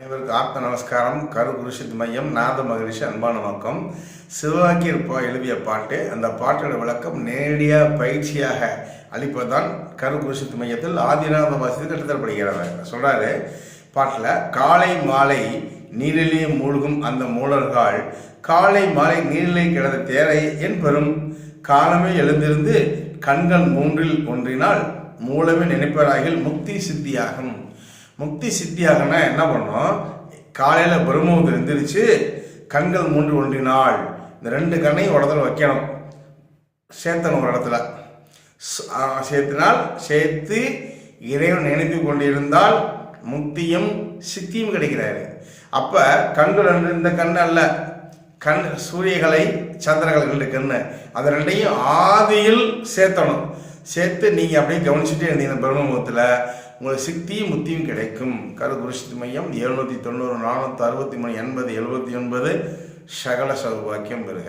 அனைவருக்கு ஆத்ம நமஸ்காரம். கரு குருஷித் மையம் நாத மகரிஷி அன்பான நோக்கம் சிவவாக்கியர் பா எழுதிய பாட்டு அந்த பாட்டோட விளக்கம் நேரடியாக பயிற்சியாக அளிப்பதுதான் கரு குருஷித் மையத்தில் ஆதிநாத வாசித்து கற்றுத்தரப்படுகிறது சொல்கிறாரு பாட்டில் காலை மாலை நீரிலே மூழ்கும் அந்த மூலர்கள் காலை மாலை நீரிலே கிடந்த தேரை என் பெறும் காலமே எழுந்திருந்து கண்கள் மூன்றில் ஒன்றினால் மூலமே நினைப்பராகில் முக்தி சித்தியாகும். முக்தி சித்தியாகனா என்ன பண்ணோம்? காலையில் பிரம்மபுரம் எந்திரிச்சு கண்கள் மூன்று ஒன்றினால் இந்த ரெண்டு கண்ணையும் உடத்துல வைக்கணும். சேர்த்தணும் ஒரு இடத்துல. சேர்த்தினால் சேர்த்து இறைவன் நினைத்து கொண்டிருந்தால் முக்தியும் சித்தியும் கிடைக்கிறாரு. அப்போ கண்கள் ரெண்டு இந்த கண் அல்ல. கண் சூரியகலை சந்திரகலை ரெண்டு கண் அது ரெண்டையும் ஆதியில் சேர்த்தணும் சேர்த்து நீங்கள் அப்படியே கவனிச்சுட்டே இருந்தீங்க பிரம்மமுகத்தில் உங்களுக்கு சக்தியும் முத்தியும் கிடைக்கும். கரு மையம் எழுநூற்றி தொண்ணூறு நானூற்றி அறுபத்தி மூணு எண்பது எழுபத்தி ஒன்பது சகல சௌபாக்கியம் பெறுக.